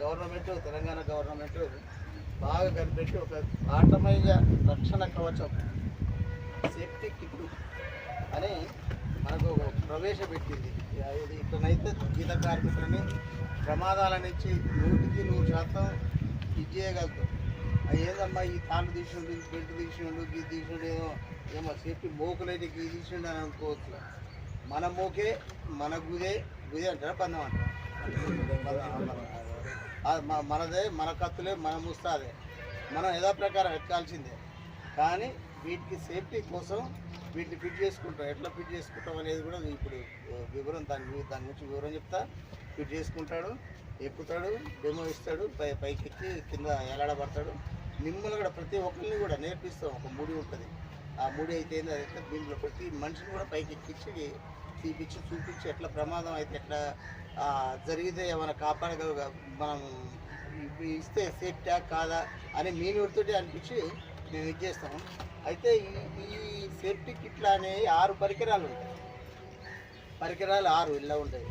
Government Telangana government బాగా కనిపెట్టి ఒక ఆటమయ్య రక్షణ కవచం సేఫ్టీ కిట్ అని మనకు ప్రవేశపెట్టింది. ఇది ఇక్కడనైతే గీత కార్మికులని ప్రమాదాల నుంచి నూటికి నూరు శాతం ఇది చేయగలుగుతాం ఏదమ్మా ఈ తాళ్ళు తీసిండు బెల్ట్ తీసిండు గీ తీసిండు ఏమో ఏమో సేఫ్టీ మోకులైతే గీ తీసిండు అని అనుకోవచ్చు మన మోకే మన గుదే గుదే అంటారా బంధం అంటారా? మనదే మన కత్తులే మన ముస్తాదే మనం యథా ప్రకారం ఎక్కాల్సిందే కానీ వీటికి సేఫ్టీ కోసం వీటిని ఫిట్ చేసుకుంటాం. ఎట్లా ఫిట్ చేసుకుంటాం అనేది కూడా ఇప్పుడు వివరం దాని దాని గురించి వివరం చెప్తా. ఫిట్ చేసుకుంటాడు ఎక్కుతాడు డెమో ఇస్తాడు పై పైకి ఎక్కి కింద ఎలాడబడతాడు మిమ్మల్ని కూడా ప్రతి ఒక్కరిని కూడా నేర్పిస్తాం. ఒక ముడి ఉంటుంది. ఆ ముడి అయితే ఏంది అయితే దీంట్లో ప్రతి మనిషిని కూడా పైకి ఎక్కించి తీపిచ్చి చూపించి ఎట్లా ప్రమాదం అయితే ఎట్లా జరిగితే ఏమైనా కాపాడగల మనం ఇస్తే సేఫ్టా కాదా అని మీ నోటితోటి అనిపించి మేము ఇది చేస్తాం అయితే ఈ ఈ సేఫ్టీ కిట్లు అనేవి ఆరు పరికరాలు ఉంటాయి. పరికరాలు ఆరు ఇలా ఉంటాయి.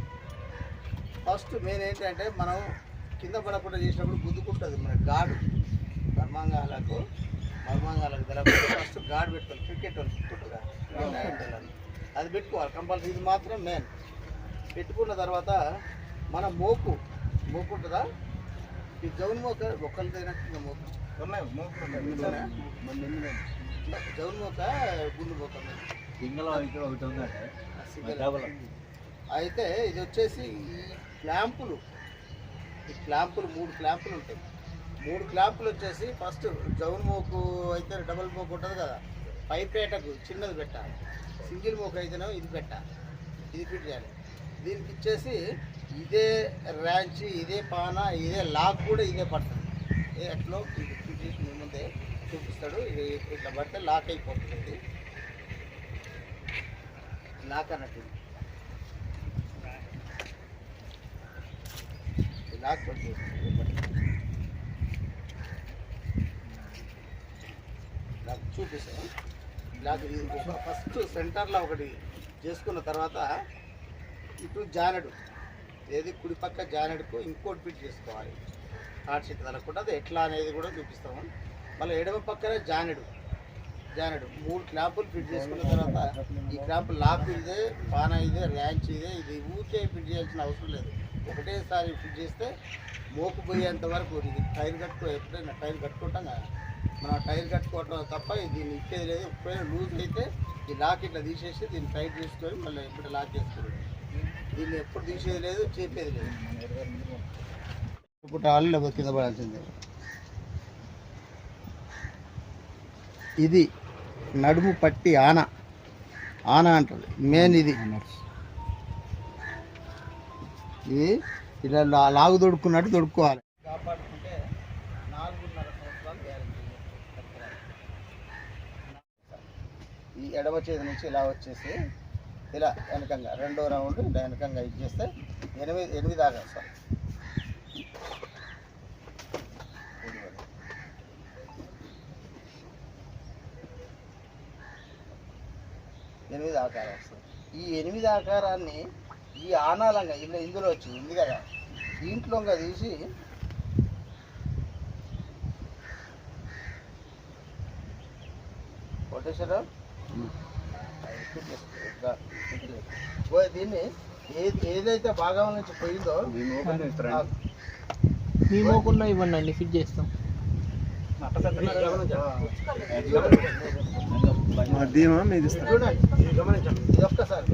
ఫస్ట్ మెయిన్ ఏంటంటే మనం కింద పడకుండా చేసినప్పుడు గుద్దుకుంటుంది మన గాడు. మర్మాంగాలకు మర్మాంగాలకు తెలకుండా ఫస్ట్ గాడ్ పెట్టుకోవాలి క్రికెట్ వాళ్ళు అది పెట్టుకోవాలి. కంపల్సరీ ఇది మాత్రం మెయిన్ పెట్టుకున్న తర్వాత మన మోకు మోకు ఉంటుందా? ఈ జౌన్ మోక ఒక్కరిదైనా కింద మోకు? జౌన్ మోక గుండు మోక సింగల్ ఇక్కడ ఒకటి ఉందంటే సింగల్. డబల్ అయితే ఇది వచ్చేసి ఈ క్లాంపులు. ఈ క్లాంపులు మూడు క్లాంపులు ఉంటాయి. మూడు క్లాంపులు వచ్చేసి ఫస్ట్ జౌన్ మోకు అయితే డబుల్ మోకు ఉంటుంది కదా. పైపేటకు చిన్నది పెట్టాలి. సింగిల్ మోక అయితేనే ఇది పెట్టాలి ఇది ఫిట్ చేయాలి. దీనికి ఇచ్చేసి ఇదే ర్యాంచ్ ఇదే పాన ఇదే లాక్ కూడా ఇదే పడుతుంది. ఎట్లో ఇది ఫిట్ చేసి ముందే చూపిస్తాడు. ఇది ఇట్లా పడితే లాక్ అయిపోతుంది. ఇది లాక్ అన్నట్టు లాక్ పడుతుంది లాక్ చూపిస్తాను ఫస్ట్ సెంటర్లో ఒకటి చేసుకున్న తర్వాత ఇటు జానడు ఏది కుడి పక్క జానడుకు ఇంకోటి ఫిట్ చేసుకోవాలి. హార్ట్ షీట్ తలకుండా అది ఎట్లా అనేది కూడా చూపిస్తాము. మళ్ళీ ఎడమ పక్కన జానడు జానడు మూడు క్లాంపులు ఫిట్ చేసుకున్న తర్వాత ఈ క్లాంపు లాక్ ఇదే పాన ఇదే ర్యాంచ్ ఇదే ఇది ఊరికే ఫిట్ చేయాల్సిన అవసరం లేదు. ఒకటేసారి ఫిట్ చేస్తే మోకుపోయేంత వరకు ఇది టైర్ కట్టుకో ఎప్పుడైనా టైర్ కట్టుకుంటాం కదా. మన టైర్ కట్టుకోవటం తప్ప దీన్ని ఇచ్చేది లేదు. ఎప్పుడైనా లూజ్ అయితే ఈ లాక్ ఇట్లా తీసేసి దీన్ని టైట్ చేసుకొని మళ్ళీ ఎప్పుడు లాక్ చేసుకోవాలి దీన్ని ఎప్పుడు తీసేది లేదు చేపేది లేదు. ఇప్పుడు ఆళ్ళు కింద పడాల్సిందే. ఇది నడుము పట్టి ఆన. ఆన అంటారు. మెయిన్ ఇది. ఇది ఇలా లా- లాగు దొడుక్కున్నట్టు దొడుక్కోవాలి ఈ ఎడమ చేతి నుంచి ఇలా వచ్చేసి ఇలా వెనకంగా రెండో రౌండ్ ఇలా వెనకంగా ఇది చేస్తే ఎనిమిది ఎనిమిది దాకా సార్. ఎనిమిది ఆకారం వస్తుంది ఈ ఎనిమిది ఆకారాన్ని ఈ ఆనాలంగా ఇలా ఇందులో వచ్చింది ఉంది కదా దీంట్లోగా తీసి కొట్టేశారా? దీన్ని ఏది ఏదైతే భాగం నుంచి పోయిందో మీ మోకుండా ఇవ్వండి అండి ఫిట్ చేస్తాం. చూడండి ఇది ఒక్కసారి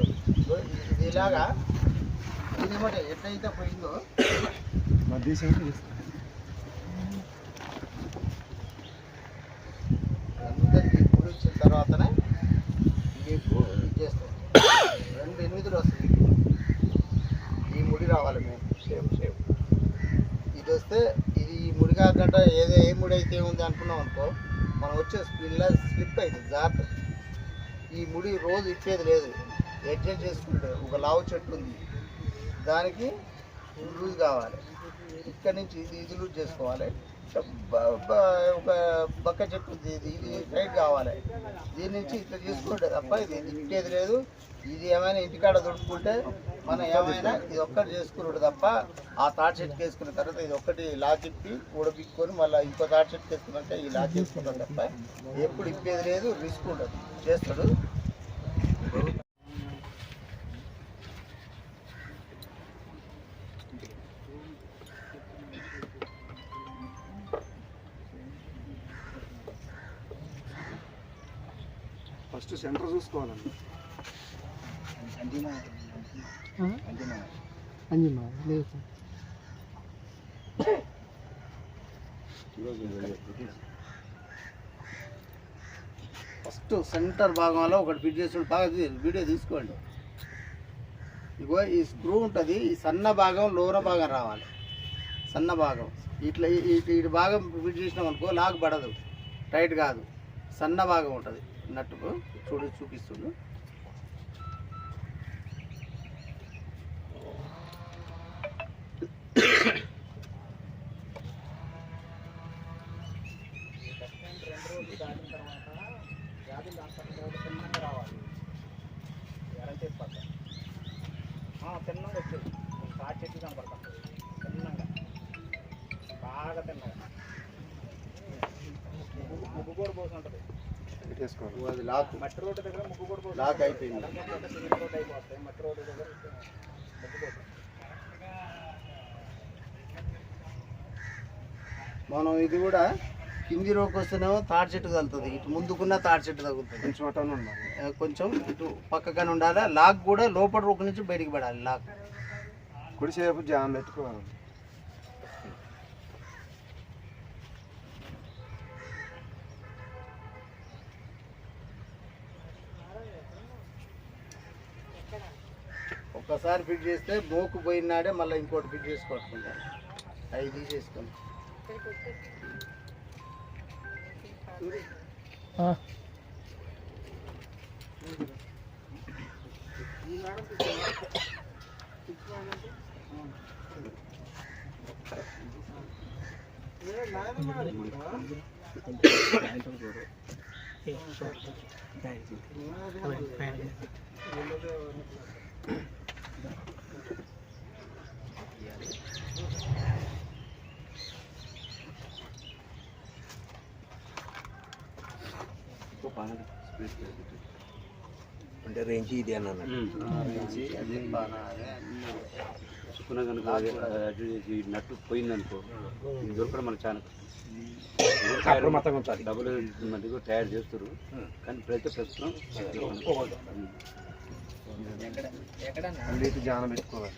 ఇది ఇలాగా ఎట్లయితే పోయిందో అందరికి ఇప్పుడు ఇచ్చిన తర్వాతనే మీకు ఇది చేస్తాం రెండు ఎనిమిదిలో వస్తుంది ఈ ముడి రావాలి మేము సేమ్ సేమ్ ఇది వస్తే ఇది ఈ ముడి కాకుండా ఏదో ఏ ముడి అయితే ఉంది అనుకున్నాం అనుకో మనం వచ్చే స్పీడ్లో స్లిప్ అవుతుంది జాగ్రత్త. ఈ ముడి రోజు ఇచ్చేది లేదు. అడ్జస్ట్ చేసుకుంటే ఒక లావు చెట్టు ఉంది. దానికి లూజ్ కావాలి. ఇక్కడ నుంచి ఇది ఇది లూజ్ చేసుకోవాలి. ఒక బక్క చెట్టు ఉంది ఇది ఇది టైట్ కావాలి. దీని నుంచి ఇట్లా తీసుకుంటే తప్ప ఇది ఇచ్చేది లేదు. ఇది ఏమైనా ఇంటికాడ దొరుకుతుంటే మనం ఏమైనా ఇది ఒక్కటి చేసుకున్నాడు తప్ప ఆ తాట్ సెట్కి వేసుకున్న తర్వాత ఇది ఒక్కటి లాక్ ఇప్పి ఊడబిక్కొని మళ్ళీ ఇంకో తాట్ సెట్కి వేసుకున్నాక ఈ లాక్ వేసుకుంటాం తప్ప ఎప్పుడు ఇప్పేది లేదు రిస్క్ ఉండదు. చేస్తాడు. ఫస్ట్ సెంటర్ భాగంలో ఒకటి ఫిట్ చేసి బాగా వీడియో తీసుకోండి. ఇగో ఈ స్క్రూ ఉంటుంది. ఈ సన్న భాగం లోన భాగం రావాలి. సన్న భాగం. ఇట్లా ఇటు ఇటు భాగం ఫిట్ చేసినాం అనుకో లాగ్ పడదు. టైట్ కాదు. సన్న భాగం ఉంటుంది. నట్టుకు చూడు చూపిస్తుండు. పోసి. లాక్ అయిపోయింది. మనం ఇది కూడా కింది రోకి వస్తేనేమో తాడి చెట్టు తగులుతుంది. ఇటు ముందుకున్న తాడి చెట్టు తగులుతుంది. కొంచెం అటనే ఉండాలి. కొంచెం ఇటు పక్కగానే ఉండాలి. లాక్ కూడా లోపల రోకు నుంచి బయటికి పడాలి లాక్. కుడిసేపు జామ్ పెట్టుకోవాలి. ఒక్కసారి ఫిట్ చేస్తే మోకు పోయినాడే మళ్ళీ ఇంకోటి ఫిట్ చేసుకోవట్టుకుంటారు అవి తీసేసుకొని ఆ. అంటే రేంజ్ ఇది అని అన్నీ చూసుకున్నా కనుక నట్టు పోయిందనుకో ఇది దొరకడం మనకు చాలా డబ్బులు మంది కూడా తయారు చేస్తారు. కానీ ప్రతి ప్రస్తుతం జాన పెట్టుకోవాలి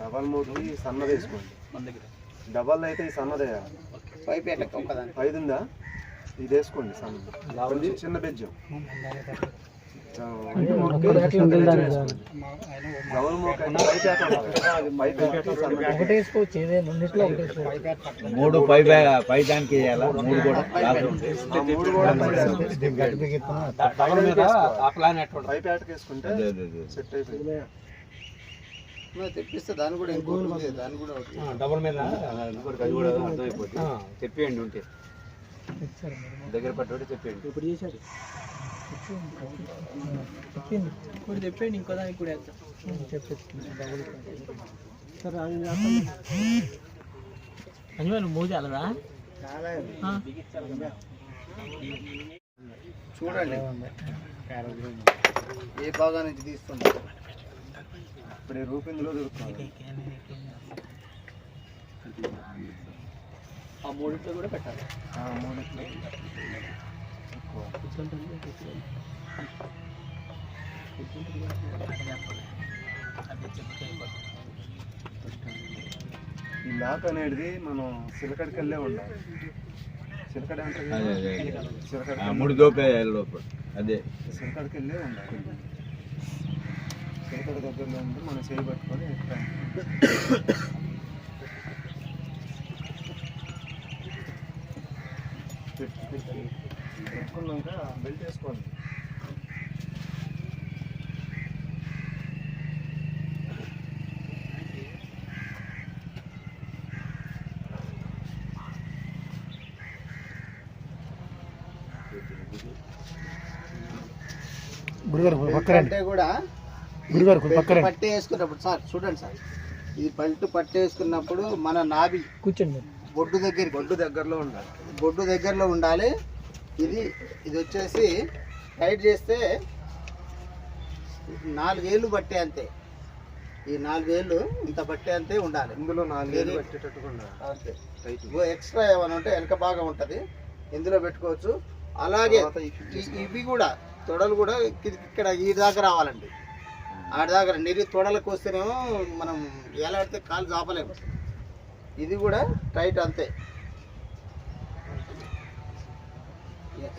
డబల్ సన్నది వేసుకోండి. డబల్ అయితే ఈ సన్నది. పైపు ఎట్లా ఐదు ఉందా? ఇది వేసుకోండి సన్నది. కొంచెం చిన్న బెజ్జం. మూడు పై పై దానికి వేయాలా? మూడు కూడా. ఆ మూడు కూడా పై పేట. పై పేటకి వేసుకుంటే సెట్ అయిపోయింది. తెప్పిస్తే దాన్ని కూడా ఇంకోటి ఉంది దాన్ని కూడా డబల్ మీద అది కూడా అర్థమైపోతుంది. చెప్పేయండి ఉంటే. దగ్గర పట్టుబడి చెప్పేయండి ఇప్పుడు చేశారు. చెప్పింది ఇప్పుడు చెప్పండి ఇంకో దానికి కూడా వేద్దాం. చెప్పేస్తుంది డబ్బులు సరే అది అంజమని మూడు చాలదా చూడండి. ఏ భాగా నుంచి తీస్తుంది ఇప్పుడు ఈ రూపింగ్లో దొరుకుతుంది. ఆ మూడింట్లో కూడా పెట్టాలి. ఆ మూడిట్లో. ఈ లాక్ అనేది మనం సిలకడికి వెళ్ళే ఉండాలి. సిలకడ అంటే సిలకడ మూడు దోపే లోపల. అదే. సిలకడికి వెళ్ళే ఉండాలి. సిలకడ దగ్గరలో ఉండి మనం చేయి పట్టుకొని ఎక్కాలి. పెట్టు, పెట్టు. వేసుకున్నాక బెల్ట్ వేసుకోండి అంటే కూడా పట్టి వేసుకున్నప్పుడు సార్ చూడండి సార్. ఈ బెల్ట్ పట్టి వేసుకున్నప్పుడు మన నాభి కూర్చోండి బొడ్డు దగ్గర బొడ్డు దగ్గరలో ఉండాలి. బొడ్డు దగ్గరలో ఉండాలి. ఇది ఇది వచ్చేసి టైట్ చేస్తే నాలుగేళ్ళు బట్టే అంతే. ఈ నాలుగేళ్ళు ఇంత బట్టే అంతే ఉండాలి. ఇందులో నాలుగేళ్ళు పెట్టేటట్టుగా ఉండాలి. అంతే. టైట్ ఇగో ఎక్స్ట్రా ఏమైనా ఉంటే వెనక భాగం ఉంటుంది. ఇందులో పెట్టుకోవచ్చు. అలాగే ఇవి కూడా తొడలు కూడా ఇక్కడ ఈ దాకా రావాలండి. ఆడి దాకా నిరి తొడలకు వస్తేనేమో మనం ఎలాడితే కాలు చాపలేము ఇది కూడా టైట్ అంతే.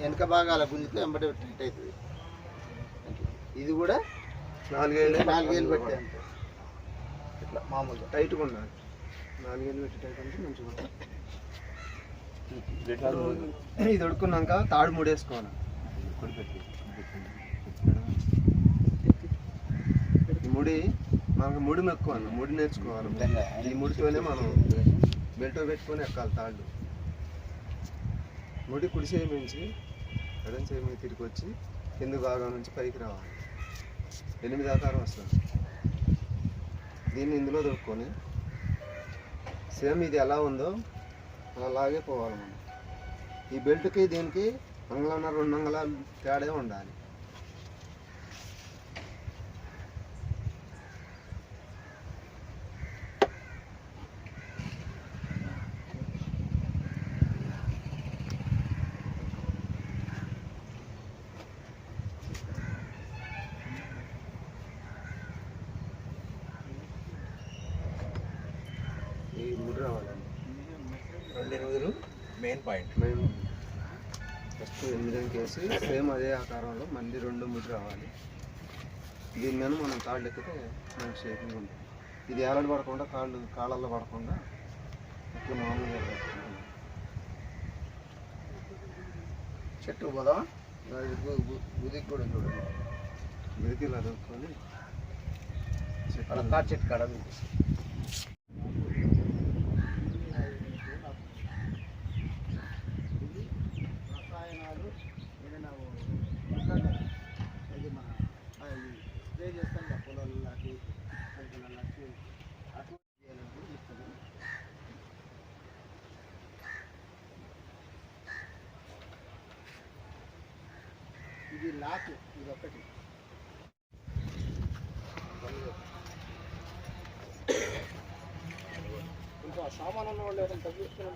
వెనక భాగాల గుంజితే వెంబడి టైట్ అవుతుంది ఇది కూడా నాలుగేళ్ళు నాలుగేళ్ళు పెట్టే అంతే. ఇట్లా మామూలుగా టైట్గా ఉండాలి. నాలుగేళ్ళు పెట్టి టైట్ అంటే మంచిగా ఉంటుంది ఇది ఉడుకున్నాక తాడు ముడేసుకోవాలి. ఈ ముడి మనకు ముడి మెక్కువాలి ముడి నేర్చుకోవాలి. ఈ ముడితోనే మనం బెల్ట్ పెట్టుకొని ఎక్కాలి తాళ్ళు. ముడి కుడి చేయి నుంచి ఎడం చేయి మీద తిరిగి వచ్చి కింద భాగం నుంచి పైకి రావాలి. ఎనిమిది ఆకారం వస్తుంది. దీన్ని ఇందులో దొరుకుకొని సేమ్ ఇది ఎలా ఉందో అలాగే పోవాలి మనం. ఈ బెల్ట్కి దీనికి అంగళన్నర రెండు అంగళాలు తేడా ఉండాలి ఈ ముడి రావాలండి రెండు ఎనిమిదిలు మెయిన్ పాయింట్ మేము ఫస్ట్ ఎనిమిది వేసి సేమ్ అదే ఆకారంలో మళ్ళీ రెండు ముడి రావాలి. దీని మీద మనం కాళ్ళు ఎక్కితే మనకి షేపింగ్ ఉంటుంది. ఇది ఏలాడ పడకుండా కాళ్ళు కాళ్ళల్లో పడకుండా ఇట్లా మామూలుగా. చెట్టు పోదాం? బుదికి కూడా చూడండి ఇలా దొరుకుకొని అక్కడ తాటి చెట్టు కాడ ఉంది. రసాయనాలు ఏదైనా మాట్లాడాలి. ఇది మన ఆ, ఈ స్ప్రే చేస్తాం కదా పొలాలు లాంటి పంటలకి అటువంటి చేయాలంటే ఇస్తుంది. ఇది లాకు ఇది ఒకటి ఇంకా సామాన్ ఉన్న వాళ్ళు ఎవరైనా తెచ్చిందా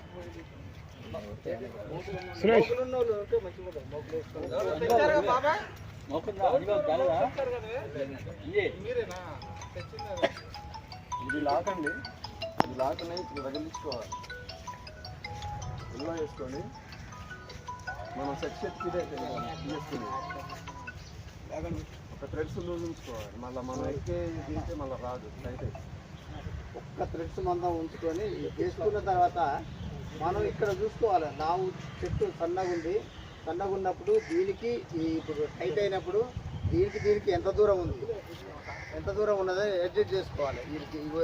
ఇది లాక్ అండి. ఇది లాక్ అనేది ఇప్పుడు తగిలించుకోవాలి ఇలా వేసుకొని మనం సక్సెస్ఫుల్ అయితే తీసుకుని ఒక థ్రెడ్స్ లూజ్ ఉంచుకోవాలి. మళ్ళీ మనం ఎక్కే దీంటే మళ్ళీ రాదు. టైట్ అయితే ఒక్క థ్రెడ్స్ మందం ఉంచుకొని వేసుకున్న తర్వాత మనం ఇక్కడ చూసుకోవాలి. లావు చెట్టు సన్నగా ఉంది. సన్నగా ఉన్నప్పుడు దీనికి ఈ ఇప్పుడు టైట్ అయినప్పుడు దీనికి దీనికి ఎంత దూరం ఉంది? ఎంత దూరం ఉన్నదో అడ్జస్ట్ చేసుకోవాలి.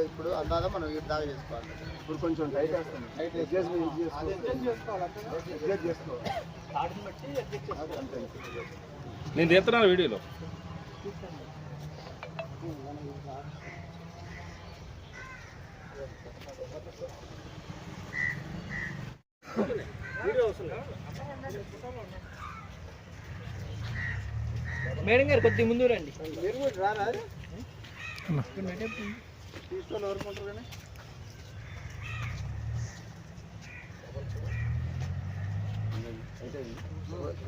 ఇప్పుడు అందాక మనం వీటి దాకా చేసుకోవాలి. ఇప్పుడు కొంచెం టైట్ వేస్తాం టైట్ అడ్జస్ట్ అడ్జస్ట్ చేసుకోవాలి. అడ్జస్ట్ చేసుకోవాలి. అంతే నేను తీస్తున్నాను వీడియోలో. మేడం గారు కొద్ది ముందు రండి. మీరు కూడా రారా?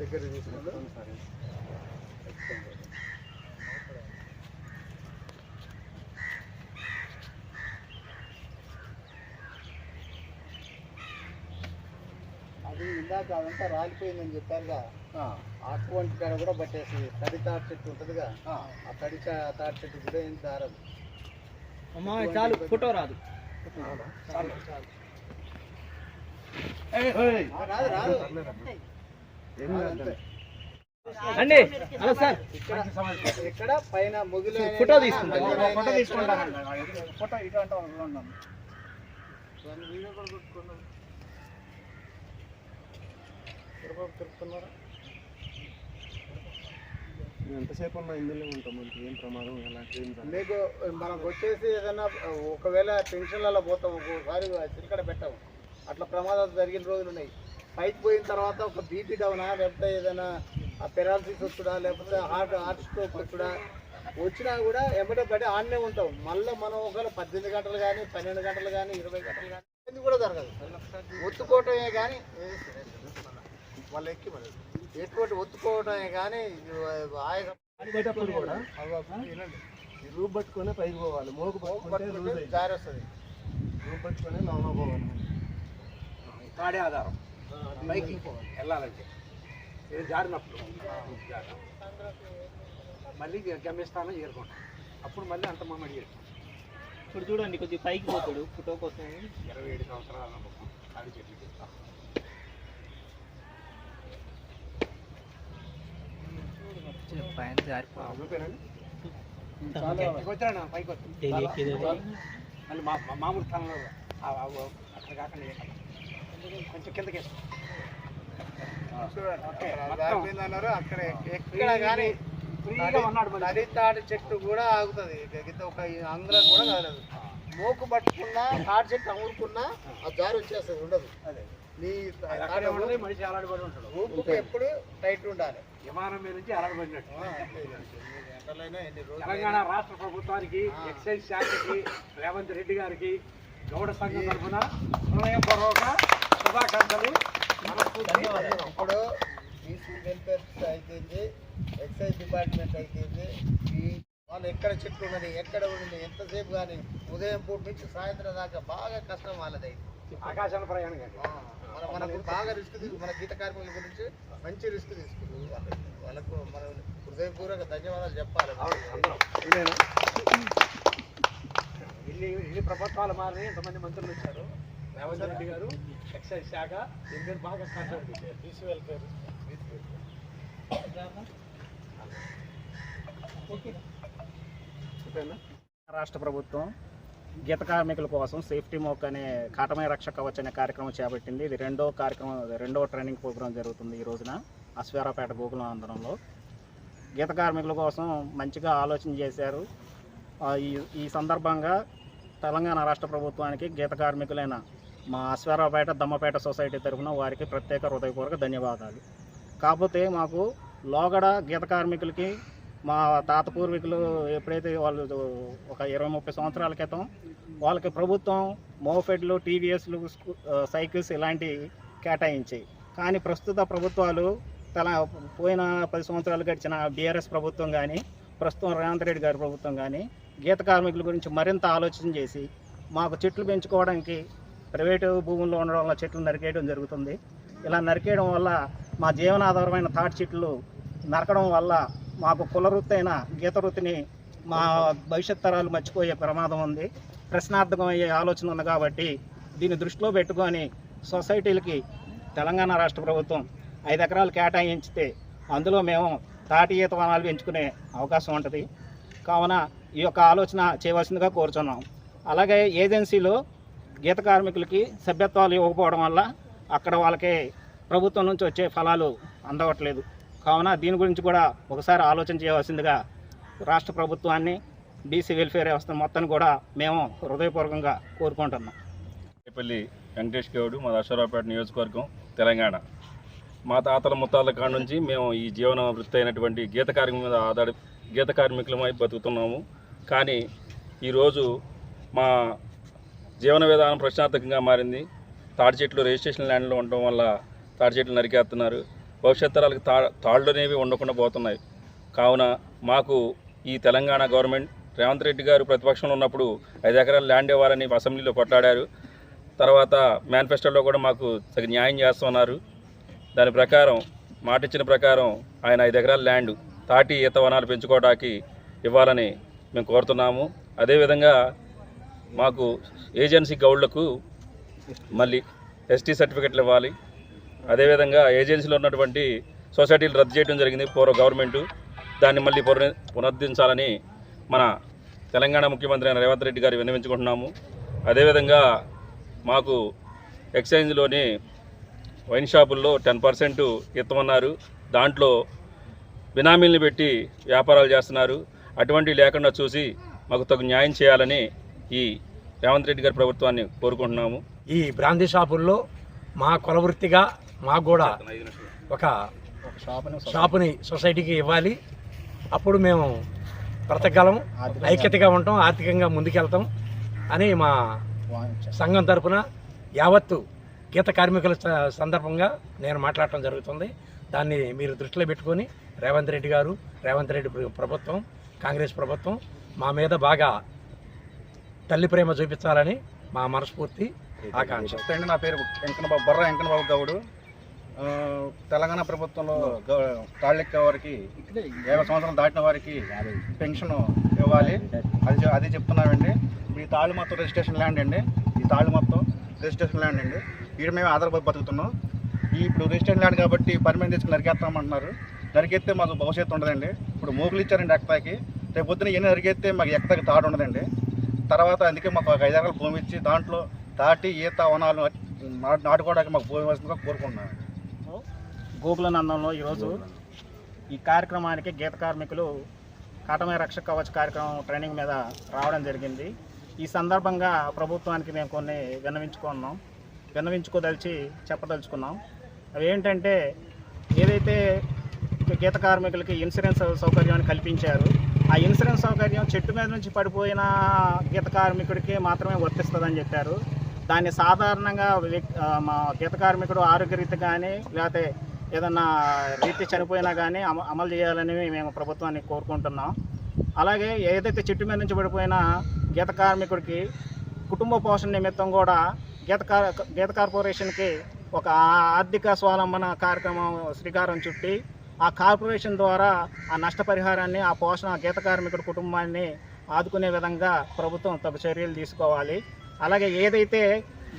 దగ్గర సరే అది ఇందాక అదంతా రాలిపోయిందని చెప్పారుగా. అటువంటి కాడ కూడా పట్టేసి తడి తాటి చెట్టు ఉంటుందిగా. ఆ. తడి చా- తాటి చెట్టు కూడా ఏం దారదు అమ్మా చాలు ఫోటో రాదు. అండి హలో సార్. ఇక్కడ పైన ముగిలి ఫోటో తీసుకుంటా. ఫోటో తీసుకుంటా. ఫోటో ఇటు అంటే ఉన్నాను మేము ఎంతసేపు ఉన్నా ఇందులో ఉంటాం మనకి ఏం ప్రమాదం ఎలాంటి మీకు మనకు వచ్చేసి ఏదైనా ఒకవేళ టెన్షన్లలో పోతాం ఒక్కోసారి చిలకడ పెట్టాము అట్లా ప్రమాదాలు జరిగిన రోజులు ఉన్నాయి. పైకి పోయిన తర్వాత ఒక బీపీ డౌనా లేకపోతే ఏదైనా పెరాలసిస్ వచ్చుడా లేకపోతే హార్ట్ హార్ట్ స్ట్రోక్ వచ్చుడా వచ్చినా కూడా ఎమ్మటే పడి ఆడనే ఉంటాం. మళ్ళీ మనం ఒకవేళ పద్దెనిమిది గంటలు కానీ పన్నెండు గంటలు కానీ ఇరవై గంటలు కానీ కూడా జరగదు. ఒత్తుకోవటమే కానీ వాళ్ళు ఎక్కి మరి ఎటువంటి ఒత్తుకోవటమే కానీ ఆయన పట్టేటప్పుడు కూడా రూప్ పట్టుకొని పైకి పోవాలి. మోకు పట్టుకుంటే జారి వస్తుంది. రూప్ పట్టుకొని లోన పోవాలి. తాడే ఆధారం. బైక్ వెళ్ళాలంటే. ఇది జారినప్పుడు. మళ్ళీ గమ్యస్థానం చేరుకుంటాం అప్పుడు మళ్ళీ అంత మమ్మడి చేస్తాం ఇప్పుడు చూడండి కొద్దిగా పైకి పోతాడు. ఫోటో కోసం. ఇరవై ఏడు సంవత్సరాల తాడి చెట్లు పైన మామూలు స్థలంలో ఆ- ఆ- ఆ- అక్కడ కాకుండా. కొంచెం కిందకి అక్కడ ఎక్కడ కానీ. నది తాటి చెట్టు కూడా ఆగుతుంది. ఒక అంగుళం కూడా కాలేదు. మోకు పట్టుకున్నా తాటి చెట్టు అమ్ముకున్నా ఆ జారి వచ్చేస్తుంది ఉండదు. అదే. నీ మనిషి ఉంటాడు. ఊపుకు ఎప్పుడు టైట్ ఉండాలి. విమానం మీద నుంచి రోజులు తెలంగాణ రాష్ట్ర ప్రభుత్వానికి ఎక్సైజ్ శాఖకి రేవంత్ రెడ్డి గారికి గౌడ సంఘం తరఫున హృదయపూర్వక శుభాకాంక్షలు. ఇప్పుడు ఈసీ వెల్ఫేర్ అయితేంది ఎక్సైజ్ డిపార్ట్మెంట్ అయితేంది ఈ వాళ్ళు ఎక్కడ చెట్లు ఉన్నది ఎక్కడ ఉన్నది ఎంతసేపు కానీ ఉదయం పూట నుంచి సాయంత్రం దాకా బాగా కష్టం వాళ్ళది ఆకాశాల ప్రయాణం కానీ మనకు బాగా రిస్క్ తీసుకు మన గీత కార్మికుల గురించి మంచి రిస్క్ తీసుకుంటారు వాళ్ళకి మనం హృదయపూర్వక ధన్యవాదాలు చెప్పాలి. ఇన్ని ఇన్ని ప్రభుత్వాలు మారి ఇంతమంది మంత్రులు వచ్చారు? రేవంత్ రెడ్డి గారు ఎక్సైజ్ శాఖ ఇండియన్ బాగా కష్టపడి ఈసీ వెల్ఫేర్. రాష్ట్ర ప్రభుత్వం గీత కార్మికుల కోసం సేఫ్టీ మోక్ అనే కాటమయ రక్ష కవచ్ అనే కార్యక్రమం చేపట్టింది. ఇది రెండో కార్యక్రమం రెండో ట్రైనింగ్ ప్రోగ్రాం జరుగుతుంది ఈ రోజున అశ్వారాపేట గోకులం ఆంధ్రంలో గీత కార్మికుల కోసం మంచిగా ఆలోచన చేశారు. ఈ ఈ సందర్భంగా తెలంగాణ రాష్ట్ర ప్రభుత్వానికి గీత కార్మికులైన మా అశ్వారావుపేట దమ్మపేట సొసైటీ తరఫున వారికి ప్రత్యేక హృదయపూర్వక ధన్యవాదాలు. కాకపోతే మాకు లోగడ గీత కార్మికులకి మా తాత పూర్వీకులు ఎప్పుడైతే వాళ్ళు ఒక ఇరవై ముప్పై సంవత్సరాల క్రితం వాళ్ళకి ప్రభుత్వం మోఫెడ్లు టీవీఎస్లు సైకిల్స్ ఇలాంటి కేటాయించాయి. కానీ ప్రస్తుత ప్రభుత్వాలు తల పోయిన పది సంవత్సరాలు గడిచిన బీఆర్ఎస్ ప్రభుత్వం కానీ ప్రస్తుతం రేవంత్ రెడ్డి గారి ప్రభుత్వం కానీ గీత కార్మికుల గురించి మరింత ఆలోచన చేసి మాకు చెట్లు పెంచుకోవడానికి ప్రైవేటు భూముల్లో ఉండడం వల్ల చెట్లు నరికేయడం జరుగుతుంది. ఇలా నరికేయడం వల్ల మా జీవనాధారమైన తాటి చెట్లు నరకడం వల్ల మాకు కులవృత్తి అయిన గీత వృత్తిని మా భవిష్యత్ తరాలు మర్చిపోయే ప్రమాదం ఉంది. ప్రశ్నార్థకం అయ్యే ఆలోచన ఉంది కాబట్టి దీన్ని దృష్టిలో పెట్టుకొని సొసైటీలకి తెలంగాణ రాష్ట్ర ప్రభుత్వం ఐదు ఎకరాలు కేటాయించితే అందులో మేము తాటి ఈత వనాలు పెంచుకునే అవకాశం ఉంటుంది. కావున ఈ యొక్క ఆలోచన చేయవలసిందిగా కోరుచున్నాం. అలాగే ఏజెన్సీలో గీత కార్మికులకి సభ్యత్వాలు ఇవ్వకపోవడం వల్ల అక్కడ వాళ్ళకి ప్రభుత్వం నుంచి వచ్చే ఫలాలు అందవట్లేదు. కావున దీని గురించి కూడా ఒకసారి ఆలోచన చేయవలసిందిగా రాష్ట్ర ప్రభుత్వాన్ని బీసీ వెల్ఫేర్ వ్యవస్థ మొత్తాన్ని కూడా మేము హృదయపూర్వకంగా కోరుకుంటున్నాం. పల్లి వెంకటేష్ గౌడ్ మా అశ్వరావుపేట నియోజకవర్గం తెలంగాణ. మా తాతల ముత్తాల కాడ నుంచి మేము ఈ జీవన వృత్తి అయినటువంటి గీత కార్మికుల మీద ఆధార గీత కార్మికులమై బతుకుతున్నాము. కానీ ఈరోజు మా జీవన విధానం ప్రశ్నార్థకంగా మారింది. తాడి చెట్లు రిజిస్ట్రేషన్ ల్యాండ్లో ఉండటం వల్ల తాడి చెట్లు నరికేస్తున్నారు భవిష్యత్ తరాలకు తా తాళ్ళు అనేవి ఉండకుండా పోతున్నాయి. కావున మాకు ఈ తెలంగాణ గవర్నమెంట్ రేవంత్ రెడ్డి గారు ప్రతిపక్షంలో ఉన్నప్పుడు ఐదు ఎకరాల ల్యాండ్ ఇవ్వాలని అసెంబ్లీలో కొట్లాడారు. తర్వాత మేనిఫెస్టోలో కూడా మాకు తగిన న్యాయం చేస్తున్నారు. దాని ప్రకారం మాట ఇచ్చిన ప్రకారం ఆయన ఐదు ఎకరాల ల్యాండ్ తాటి ఈత వనాలు పెంచుకోవడానికి ఇవ్వాలని మేము కోరుతున్నాము. అదేవిధంగా మాకు ఏజెన్సీ గౌడ్లకు మళ్ళీ ఎస్టీ సర్టిఫికెట్లు ఇవ్వాలి. అదేవిధంగా ఏజెన్సీలో ఉన్నటువంటి సొసైటీలు రద్దు చేయడం జరిగింది పూర్వ గవర్నమెంటు. దాన్ని మళ్ళీ పునరు పునరుద్ధరించాలని మన తెలంగాణ ముఖ్యమంత్రి అయిన రేవంత్ రెడ్డి గారు విన్నవించుకుంటున్నాము. అదేవిధంగా మాకు ఎక్స్చేంజ్లోని వైన్ షాపుల్లో టెన్ పర్సెంట్ ఇత్తమన్నారు. దాంట్లో బినామీల్ని పెట్టి వ్యాపారాలు చేస్తున్నారు. అటువంటివి లేకుండా చూసి మాకు తగు న్యాయం చేయాలని ఈ రేవంత్ రెడ్డి గారి ప్రభుత్వాన్ని కోరుకుంటున్నాము. ఈ బ్రాందీ షాపుల్లో మా కులవృత్తిగా మాకు కూడా ఒక షాపుని సొసైటీకి ఇవ్వాలి. అప్పుడు మేము బ్రతకగలం ఐక్యతగా ఉంటాం ఆర్థికంగా ముందుకెళ్తాం అని మా సంఘం తరపున యావత్తు గీత కార్మికుల స- సందర్భంగా నేను మాట్లాడటం జరుగుతుంది. దాన్ని మీరు దృష్టిలో పెట్టుకొని రేవంత్ రెడ్డి గారు రేవంత్ రెడ్డి ప్ర- ప్రభుత్వం కాంగ్రెస్ ప్రభుత్వం మా మీద బాగా తల్లి ప్రేమ చూపించాలని మా మనస్ఫూర్తి ఆకాంక్ష. నా పేరు వెంకనబాబు బొర్ర వెంకనబాబు గౌడు. తెలంగాణ ప్రభుత్వంలో తాళ్ళెక్కే వారికి యాభై సంవత్సరాలు దాటిన వారికి పెన్షన్ ఇవ్వాలి. అది అది చెప్తున్నామండి ఈ తాళ్ళు మొత్తం రిజిస్ట్రేషన్ ల్యాండ్ అండి. ఈ తాళ్ళు మొత్తం రిజిస్ట్రేషన్ ల్యాండ్ అండి. వీడి మేము ఆధారపడి బతుకుతున్నాం. ఈ ఇప్పుడు రిజిస్ట్రేషన్ ల్యాండ్ కాబట్టి పర్మిట్ తీసుకుని నరికేస్తామంటున్నారు. నరికెత్తే మాకు భవిష్యత్తు ఉండదండి. ఇప్పుడు మోగులు ఇచ్చారండి ఎక్కతాకి రేపు పొద్దున ఎన్ని నరికెత్తే మాకు ఎక్కతాకి తాడు ఉండదండి. తర్వాత అందుకే మాకు ఒక ఐదు ఎకరాలు భూమి ఇచ్చి దాంట్లో తాటి ఈత వనాలు నాటు నాటుకోవడానికి మాకు భూమి వస్తుందిగా కోరుకుంటున్నాను గోకులనందంలో ఈరోజు ఈ కార్యక్రమానికి గీత కార్మికులు కాటమయ రక్షక కవచ్ కార్యక్రమం ట్రైనింగ్ మీద రావడం జరిగింది. ఈ సందర్భంగా ప్రభుత్వానికి మేము కొన్ని విన్నవించుకున్నాం. విన్నవించుకోదలిచి చెప్పదలుచుకున్నాం. అవి ఏంటంటే ఏదైతే గీత కార్మికులకి ఇన్సూరెన్స్ సౌకర్యాన్ని కల్పించారు ఆ ఇన్సూరెన్స్ సౌకర్యం చెట్టు మీద నుంచి పడిపోయిన గీత కార్మికుడికి మాత్రమే వర్తిస్తుందని చెప్పారు. దాన్ని సాధారణంగా వ్యక్- మా గీత కార్మికుడు ఆరోగ్యరీతి కానీ లేకపోతే ఏదన్నా రీతి చనిపోయినా కానీ అమ అమలు చేయాలని మేము ప్రభుత్వాన్ని కోరుకుంటున్నాం. అలాగే ఏదైతే చెట్టు మీద నుంచి పడిపోయిన గీత కార్మికుడికి కుటుంబ పోషణ నిమిత్తం కూడా గీత కార్ గీత కార్పొరేషన్కి ఒక ఆర్థిక స్వావలంబన కార్యక్రమం శ్రీకారం చుట్టి ఆ కార్పొరేషన్ ద్వారా ఆ నష్టపరిహారాన్ని ఆ పోషణ గీత కార్మికుడి కుటుంబాన్ని ఆదుకునే విధంగా ప్రభుత్వం తగు చర్యలు తీసుకోవాలి. అలాగే ఏదైతే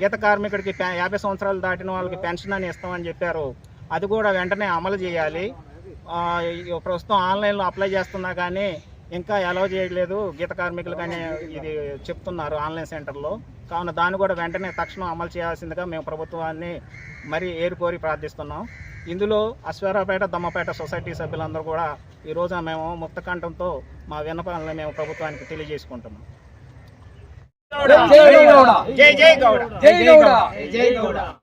గీత కార్మికుడికి యాభై సంవత్సరాలు దాటిన వాళ్ళకి పెన్షన్ అని ఇస్తామని చెప్పారో అది కూడా వెంటనే అమలు చేయాలి. ప్రస్తుతం ఆన్లైన్లో అప్లై చేస్తున్నా కానీ ఇంకా అలౌ చేయలేదు గీత కార్మికులు కానీ ఇది చెప్తున్నారు ఆన్లైన్ సెంటర్లో. కావున దాన్ని కూడా వెంటనే తక్షణం అమలు చేయాల్సిందిగా మేము ప్రభుత్వాన్ని మరీ ఏరుకోరి ప్రార్థిస్తున్నాం. ఇందులో అశ్వారాపేట దమ్మపేట సొసైటీ సభ్యులందరూ కూడా ఈ రోజున మేము ముక్త కంఠంతో మా విన్నపాలను మేము ప్రభుత్వానికి తెలియజేసుకుంటున్నాం. జై గౌడ. జై జై గౌడ. జై గౌడ. జై గౌడ.